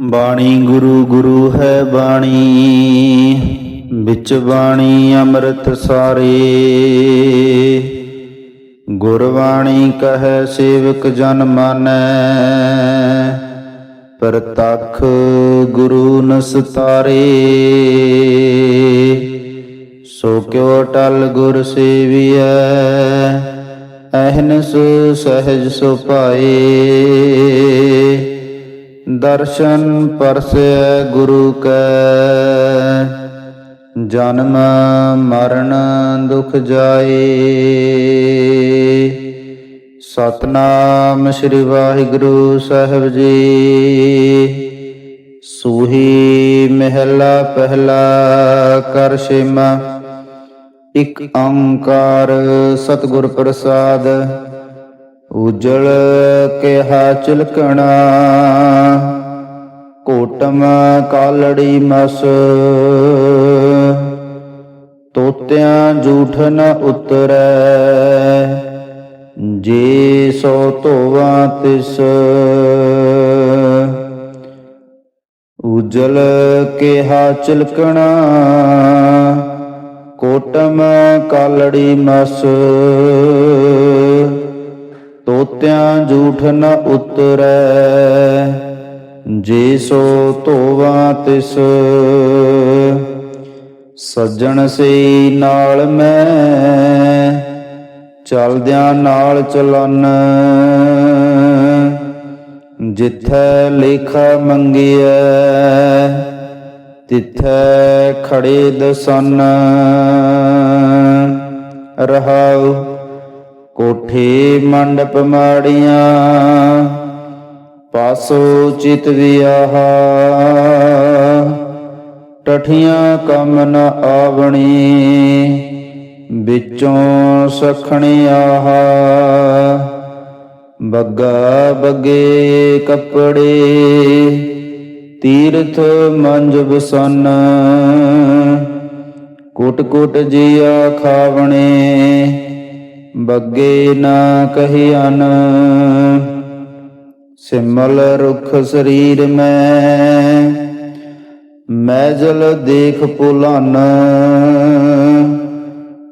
ਬਾਣੀ ਗੁਰੂ ਗੁਰੂ ਹੈ ਬਾਣੀ, ਵਿੱਚ ਬਾਣੀ ਅੰਮ੍ਰਿਤ ਸਾਰੇ। ਗੁਰਬਾਣੀ ਕਹੈ ਸੇਵਕ ਜਨ ਮਾਨੈ, ਪ੍ਰਤੱਖ ਗੁਰੂ ਨਸਤਾਰੇ ਸੋ ਕਿਉ ਟਲ ਗੁਰ ਸੇਵੀਐ ਅਹਨਸ ਸਹਿਜ ਸੁਪਾਏ ਦਰਸ਼ਨ ਪਰਸੈ ਗੁਰੂ ਕੈ। ਜਨਮ ਮਰਨ ਦੁਖ ਜਾਏ। ਸਤਨਾਮ ਸ੍ਰੀ ਵਾਹਿਗੁਰੂ ਸਾਹਿਬ ਜੀ। ਸੂਹੀ ਮਹਿਲਾ ਪਹਿਲਾ ਕਰ ਛੇਮਾ। ਇਕ ਓੰਕਾਰ ਸਤਿਗੁਰ ਪ੍ਰਸਾਦ। ਉਜਲ ਕਿਹਾ ਚਿਲਕਣਾ ਕੋਟਮ ਕਾਲੜੀ ਮਸ। ਤੋਤਿਆਂ ਝੂਠ ਨ ਉਤਰੈ, ਜੇ ਸੋ ਧੋਵਾ ਤਿਸ। ਉਜਲ ਕਿਹਾ ਚਿਲਕਣਾ ਕੋਟਮ ਕਾਲੜੀ ਮਸ। ਤੋਤਿਆਂ ਝੂਠ ਨ ਉਤਰੈ। ਜੇ ਸੋ ਧੋਵਾ ਤਿਸ। ਸੱਜਣ ਸੇ ਨਾਲ ਮੈਂ। ਚਲਦਿਆਂ ਨਾਲ ਚਲਨ। ਜਿੱਥੈ ਲੇਖਾ ਮੰਗਿਐ, ਤਿਥੈ ਖੜੇ ਦਸਨ। ਰਹਾਉ ਕੋਠੇ ਮੰਡਪ ਮਾੜੀਆਂ, ਪਾਸੋ ਚਿਤ ਵਿਆਹਾ। ਟਠੀਆਂ ਕੰਮ ਨ ਆਵਣੀ, ਵਿੱਚੋਂ ਸਖਣੀ ਆਹਾ। ਬੱਗਾ ਬੱਗੇ ਕੱਪੜੇ, ਤੀਰਥ ਮੰਜ ਬਸਨ। ਕੋਟ ਕੋਟ ਜੀਆ ਖਾਵਣੇ ਬੱਗੇ ਨਾ ਕਹਿਆਨ ਸਿਮਲ ਰੁਖ ਸਰੀਰ ਮੈਂ, ਮੈਜਲ ਦੇਖ ਪੁਲਾਨ।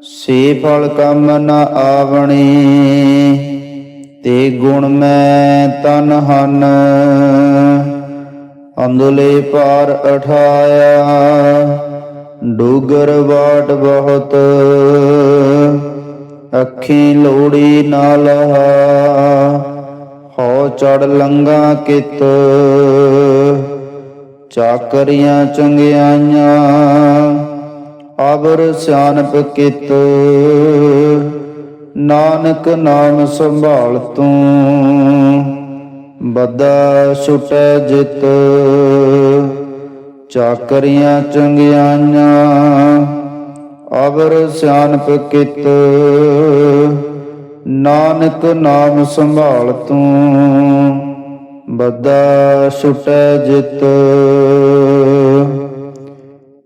ਸੇ ਫਲ ਕੰਮ ਨ ਆਵਣੀ, ਤੇ ਗੁਣ ਮੈਂ ਤਨ ਹਨ। ਅੰਦਲੇ ਪਾਰ ਅਠਾਇਆ, ਡੂਗਰ ਵਾਟ ਬਹੁਤ। ਅੱਖੀ ਲੋੜੀ ਨਾ ਲਹਾ ਹਉ ਚੜ ਲੰਗਾ ਕਿਤ। ਚਾਕਰੀਆਂ ਚੰਗਿਆਈਆਂ ਆਵਰ ਸਿਆਨਪ ਕਿਤ। ਨਾਨਕ ਨਾਮ ਸੰਭਾਲ ਤੂੰ ਬਦਾ ਛੁਟੈ ਜਿਤ। ਚਾਕਰੀਆਂ ਚੰਗਿਆਈਆਂ ਅਵਰ ਸਿਆਨਪ ਕਿਤ, ਨਾਨਕ ਨਾਮ ਸੰਭਾਲ ਤੂੰ, ਬੱਦਾ ਛੁਟੈ ਜਿਤ।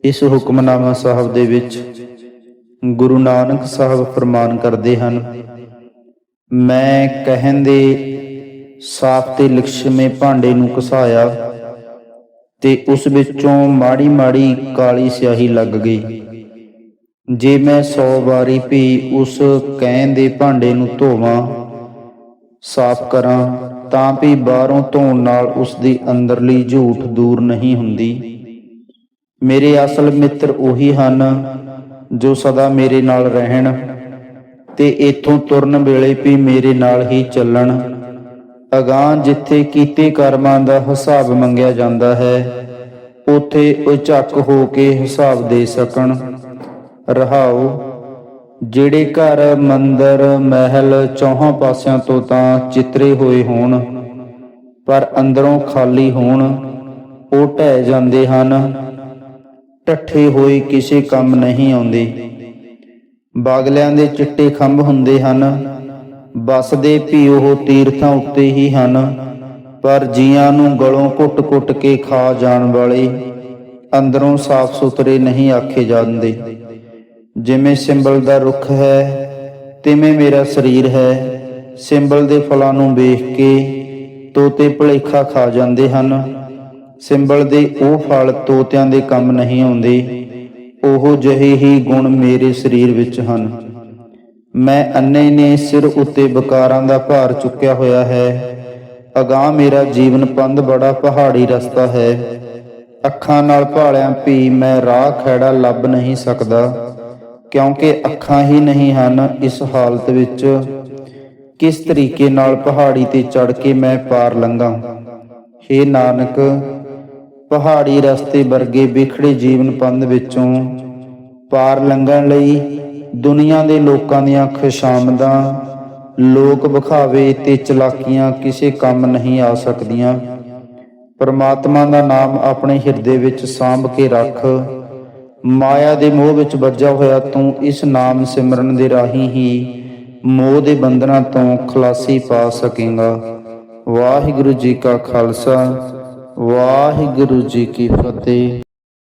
ਇਸ ਹੁਕਮਨਾਮਾ ਸਾਹਿਬ ਦੇ ਵਿੱਚ ਗੁਰੂ ਨਾਨਕ ਸਾਹਿਬ ਫਰਮਾਨ ਕਰਦੇ ਹਨ, ਮੈਂ ਕਹਿੰਦੇ ਸਾਫ਼ ਤੇ ਲక్ష్ਮੇ ਭਾਂਡੇ ਨੂੰ ਘਸਾਇਆ ਤੇ ਉਸ ਵਿੱਚੋਂ ਮਾੜੀ ਮਾੜੀ ਕਾਲੀ ਸਿਆਹੀ ਲੱਗ ਗਈ। ਜੇ ਮੈਂ 100 ਵਾਰੀ ਵੀ ਉਸ ਕਹਿਣ ਦੇ ਭਾਂਡੇ ਨੂੰ ਧੋਵਾਂ, ਸਾਫ਼ ਕਰਾਂ, ਤਾਂ ਵੀ ਬਾਹਰੋਂ ਧੋਣ ਨਾਲ ਉਸ ਦੀ ਅੰਦਰਲੀ ਝੂਠ ਦੂਰ ਨਹੀਂ ਹੁੰਦੀ। ਮੇਰੇ ਅਸਲ ਮਿੱਤਰ ਉਹੀ ਹਨ ਜੋ ਸਦਾ ਮੇਰੇ ਨਾਲ ਰਹਿਣ ਤੇ ਇਥੋਂ ਤੁਰਨ ਵੇਲੇ ਵੀ ਮੇਰੇ ਨਾਲ ਹੀ ਚੱਲਣ। ਅਗਾਂਹ ਜਿੱਥੇ ਕੀਤੇ ਕਰਮਾਂ ਦਾ ਹਿਸਾਬ ਮੰਗਿਆ ਜਾਂਦਾ ਹੈ, ਉਥੇ ਉਚੱਕ ਹੋ ਕੇ ਹਿਸਾਬ ਦੇ ਸਕਣ। ਰਹਾਉ ਜਿਹੜੇ ਘਰ, ਮੰਦਰ, ਮਹਿਲ ਚੌਹਾਂ ਪਾਸਿਆਂ ਤੋਂ ਤਾਂ ਚਿਤਰੇ ਹੋਏ ਹੋਣ, ਪਰ ਅੰਦਰੋਂ ਖਾਲੀ ਹੋਣ, ਉਹ ਢਹਿ ਜਾਂਦੇ ਹਨ। ਟੱਠੇ ਹੋਏ ਕਿਸੇ ਕੰਮ ਨਹੀਂ ਆਉਂਦੇ। ਬਾਗਲਿਆਂ ਦੇ ਚਿੱਟੇ ਖੰਭ ਹੁੰਦੇ ਹਨ। ਬਸਦੇ ਵੀ ਉਹ ਤੀਰਥਾਂ ਉੱਤੇ ਹੀ ਹਨ, ਪਰ ਜੀਆਂ ਨੂੰ ਗਲੋਂ ਕੁੱਟ ਕੁੱਟ ਕੇ ਖਾ ਜਾਣ ਵਾਲੇ ਅੰਦਰੋਂ ਸਾਫ਼ ਸੁਥਰੇ ਨਹੀਂ ਆਖੇ ਜਾਂਦੇ। ਜਿਵੇਂ ਸਿੰਬਲ ਦਾ ਰੁੱਖ ਹੈ, ਤਿਵੇਂ ਮੇਰਾ ਸਰੀਰ ਹੈ। ਸਿੰਬਲ ਦੇ ਫਲਾਂ ਨੂੰ ਵੇਖ ਕੇ ਤੋਤੇ ਭੁਲੇਖਾ ਖਾ ਜਾਂਦੇ ਹਨ। ਸਿੰਬਲ ਦੇ ਉਹ ਫਲ ਤੋਤਿਆਂ ਦੇ ਕੰਮ ਨਹੀਂ ਆਉਂਦੇ। ਉਹ ਜਿਹੇ ਹੀ ਗੁਣ ਮੇਰੇ ਸਰੀਰ ਵਿੱਚ ਹਨ। ਮੈਂ ਅੰਨੇ ਨੇ ਸਿਰ ਉੱਤੇ ਬਕਾਰਾਂ ਦਾ ਭਾਰ ਚੁੱਕਿਆ ਹੋਇਆ ਹੈ। ਅਗਾਹ ਮੇਰਾ ਜੀਵਨ ਪੰਧ ਬੜਾ ਪਹਾੜੀ ਰਸਤਾ ਹੈ। ਅੱਖਾਂ ਨਾਲ ਭਾਲਿਆਂ ਵੀ ਮੈਂ ਰਾਹ ਖੈੜਾ ਲੱਭ ਨਹੀਂ ਸਕਦਾ। ਕਿਉਂਕਿ ਅੱਖਾਂ ਹੀ ਨਹੀਂ ਹਨ ਇਸ ਹਾਲਤ ਵਿੱਚ। ਕਿਸ ਤਰੀਕੇ ਨਾਲ ਪਹਾੜੀ ਤੇ ਚੜ ਕੇ ਮੈਂ ਪਾਰ ਲੰਘਾਂ? ਹੇ ਨਾਨਕ, ਪਹਾੜੀ ਰਸਤੇ ਵਰਗੇ ਵਿਖੜੇ ਜੀਵਨ ਪੰਧ ਵਿੱਚੋਂ ਪਾਰ ਲੰਘਣ ਲਈ ਦੁਨੀਆ ਦੇ ਲੋਕਾਂ ਦੀਆਂ ਖੁਸ਼ਾਮਦਾਂ ਲੋਕ ਵਿਖਾਵੇ ਤੇ ਚਲਾਕੀਆਂ ਕਿਸੇ ਕੰਮ ਨਹੀਂ ਆ ਸਕਦੀਆਂ। ਪਰਮਾਤਮਾ ਦਾ ਨਾਮ ਆਪਣੇ ਹਿਰਦੇ ਵਿੱਚ ਸਾਂਭ ਕੇ ਰੱਖ। ਮਾਇਆ ਦੇ ਮੋਹ ਵਿੱਚ ਵੱਜਾ ਹੋਇਆ ਤੂੰ ਇਸ ਨਾਮ ਸਿਮਰਨ ਦੇ ਰਾਹੀਂ ਹੀ ਮੋਹ ਦੇ ਬੰਧਨਾਂ ਤੋਂ ਖਲਾਸੀ ਪਾ ਸਕੇਗਾ। ਵਾਹਿਗੁਰੂ ਜੀ ਕਾ ਖਾਲਸਾ, ਵਾਹਿਗੁਰੂ ਜੀ ਕੀ ਫਤਿਹ।